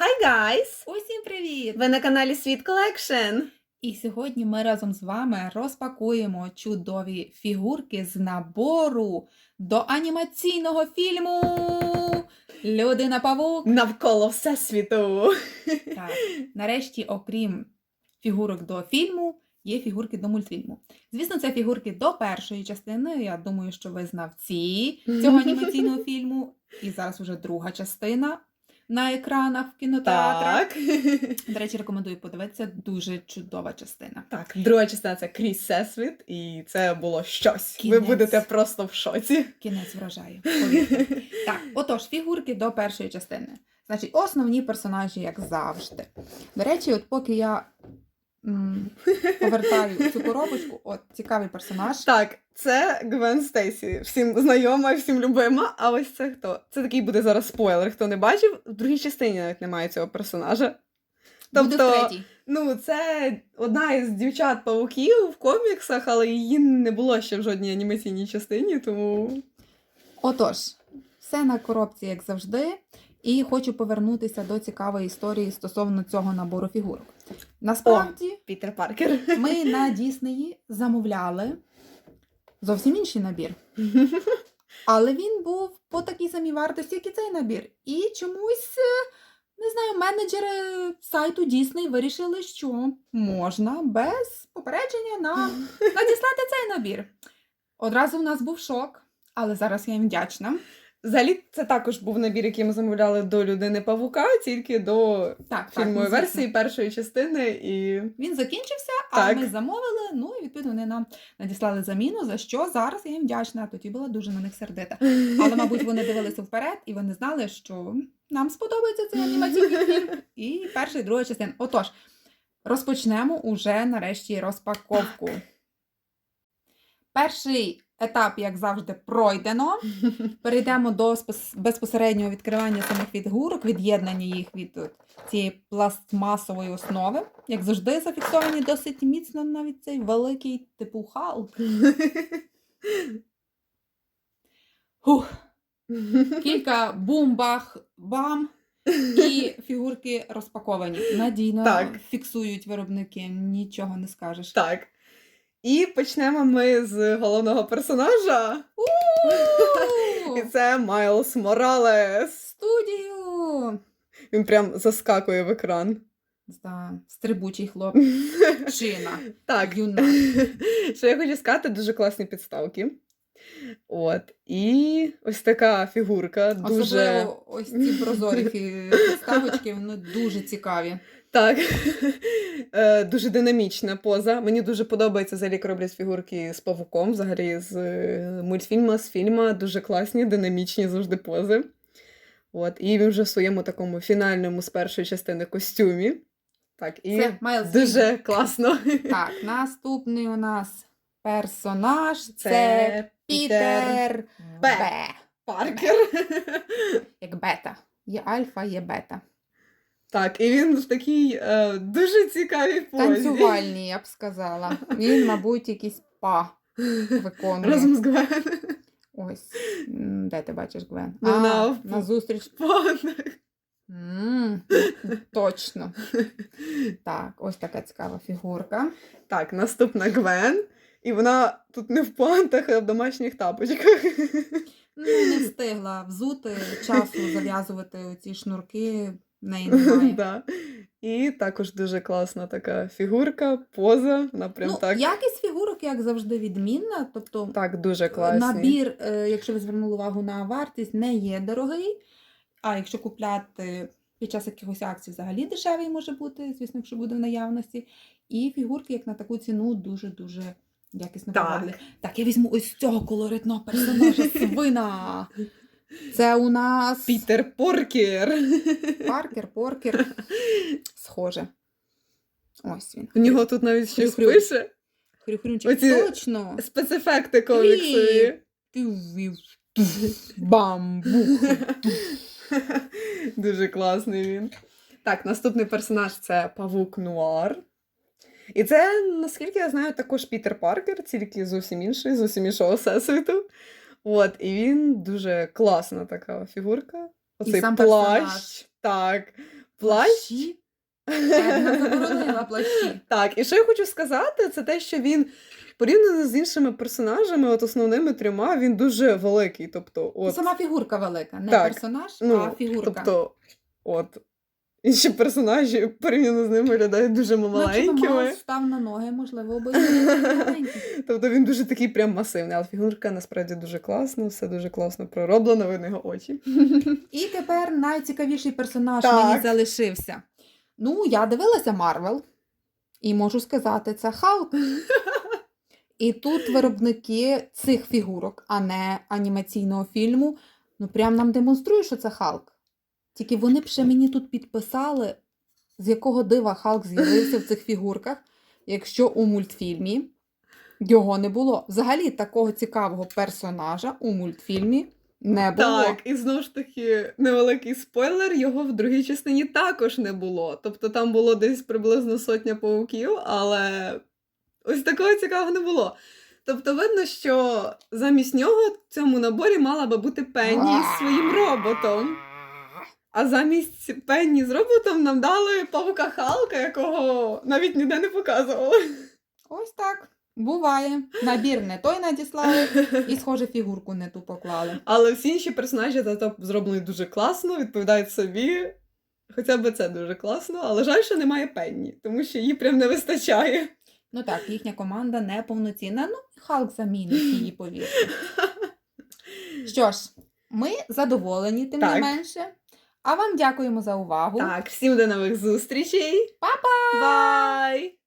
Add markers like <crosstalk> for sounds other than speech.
Hi guys! Усім привіт! Ви на каналі Світ Колекшн. І сьогодні ми разом з вами розпакуємо чудові фігурки з набору до анімаційного фільму Людина Павук. Навколо всесвіту. Так, нарешті, окрім фігурок до фільму, є фігурки до мультфільму. Звісно, це фігурки до першої частини. Я думаю, що ви знавці цього анімаційного <laughs> фільму. І зараз уже друга частина на екранах в кінотеатрах. Так. <laughs> До речі, рекомендую подивитися. Дуже чудова частина. Так, друга частина це крізь всесвіт, і це було щось. Ви будете просто в шоці. Кінець вражає. повірте. <laughs> Так, отож, фігурки до першої частини. Значить, основні персонажі, як завжди. До речі, от поки я <laughs> повертаю цю коробочку, от цікавий персонаж. Так, це Гвен Стейсі. Всім знайома, всім любима. А ось це хто? Це такий буде зараз спойлер. Хто не бачив, в другій частині навіть немає цього персонажа. Буде в Тобто, третій. ну, це одна із дівчат-павуків в коміксах, але її не було ще в жодній анімаційній частині, тому. Отож, все на коробці, як завжди. І хочу повернутися до цікавої історії стосовно цього набору фігурок. Насправді, Пітер Паркер. ми на Діснеї замовляли зовсім інший набір. <laughs> Але він був по такій самій вартості, як і цей набір. І чомусь, е, не знаю, менеджери сайту Disney вирішили, що можна без попередження нам <laughs> надіслати цей набір. Одразу в нас був шок, але зараз я їм вдячна. Взагалі, це також був набір, який ми замовляли до людини Павука, тільки до Так, так, фільмової звісно. версії першої частини. І Він закінчився, Так. ми замовили. Ну і відповідно вони нам надіслали заміну, за що зараз я їм вдячна. Тоді була дуже на них сердита. Але, мабуть, вони дивилися вперед і вони знали, що нам сподобається цей анімаційний <laughs> фільм. І перша і друга частина. Отож, розпочнемо уже нарешті розпаковку. Перший етап, як завжди, пройдено. <laughs> Перейдемо до безпосереднього відкривання самих фігурок, від'єднання їх від цієї пластмасової основи. Як завжди, зафіксовані досить міцно навіть цей великий типу Халк. Хух. Кілька бум-бах, бам. І <laughs> фігурки розпаковані. Надійно Так. фіксують виробники, нічого не скажеш. так. І почнемо ми з головного персонажа. І це Майлз Моралес. Студію! Він прям заскакує в екран. Да, стрибучий хлопчина. <laughs> Так, Юна. <laughs> що я хочу сказати, дуже класні підставки. От. І ось така фігурка. Дуже Особливо ось ці прозорі підставочки, <laughs> вони дуже цікаві. Так, <laughs> Е, дуже динамічна поза. Мені дуже подобається взагалі, як роблять фігурки з павуком, взагалі з е, мультфільма, з фільма. Дуже класні, динамічні завжди пози. От, і він вже в своєму такому фінальному з першої частини костюмі. Так, і Це дуже класно. Так, <laughs> наступний у нас персонаж це, Пітер Б. Паркер. <laughs> Як бета. Є альфа, є бета. Так, і він в такій е, дуже цікавій позі. Танцювальні, я б сказала. Він, мабуть, якийсь па виконує. Разом з Гвен. Ось. Де ти бачиш Гвен? Ну, а, на- на зустріч. М, Точно. <laughs> Так, ось така цікава фігурка. Так, наступна Гвен. І вона тут не в пантах, а в домашніх тапочках. Ну, не встигла взути часу зав'язувати ці шнурки. Неї немає. <laughs> да. І також дуже класна така фігурка, поза. Вона прям ну, так. Якість фігурок, як завжди, відмінна. Тобто Так, дуже класний. набір, е, якщо ви звернули увагу на вартість, не є дорогий. А якщо купляти під час якихось акцій, взагалі дешевий може бути, звісно, якщо буде в наявності. І фігурки, як на таку ціну, дуже-дуже якісно Так. привабливі. Так, я візьму ось цього колоритного персонажа <laughs> свина. Це у нас Пітер Поркер. Паркер, Поркер. Схоже. Ось він. У нього тут навіть щось Хрю-хрю. пише. Хрюхрюнчик. Оці- Точно. Спецефекти коміксові. Тю-вів. Дуже класний він. Так, наступний персонаж це Павук Нуар. І це, наскільки я знаю, також Пітер Паркер, тільки зовсім інший, зовсім іншого всесвіту. От, і він дуже класна така фігурка. Оцей сам плащ. персонаж. Так. Плащ? Плащі. <laughs> Так, і що я хочу сказати, це те, що він порівняно з іншими персонажами, от основними трьома, він дуже великий. Тобто, от, Сама фігурка велика, не Так, персонаж, ну, а фігурка. тобто, от, інші персонажі порівняно з ним виглядають дуже Ну, маленькими. Маус став на ноги, можливо, би і. <laughs> Тобто він дуже такий прям масивний, але фігурка насправді дуже класна, все дуже класно пророблено, видно його очі. І тепер найцікавіший персонаж Так. мені залишився. Ну, я дивилася Марвел, і можу сказати, це Халк. І тут виробники цих фігурок, а не анімаційного фільму, ну прям нам демонструють, що це Халк. Тільки вони б ще мені тут підписали, з якого дива Халк з'явився в цих фігурках, якщо у мультфільмі його не було. Взагалі такого цікавого персонажа у мультфільмі не було. Так, і знову ж таки, невеликий спойлер, його в другій частині також не було. Тобто там було десь приблизно сотня пауків, але ось такого цікавого не було. Тобто видно, що замість нього в цьому наборі мала би бути Пенні з своїм роботом. А замість Пенні з роботом нам дали павука Халка, якого навіть ніде не показували. Ось так. Буває. Набір не той надіслали, і, схоже, фігурку не ту поклали. Але всі інші персонажі зато зроблені дуже класно, відповідають собі. Хоча б це дуже класно, але жаль, що немає Пенні, тому що її прям не вистачає. Ну так, їхня команда не повноцінна. Ну, Халк замінить її, повірте. <laughs> Що ж, ми задоволені, тим не менше. А вам дякуємо за увагу. Так, всім до нових зустрічей. Па-па! Бай!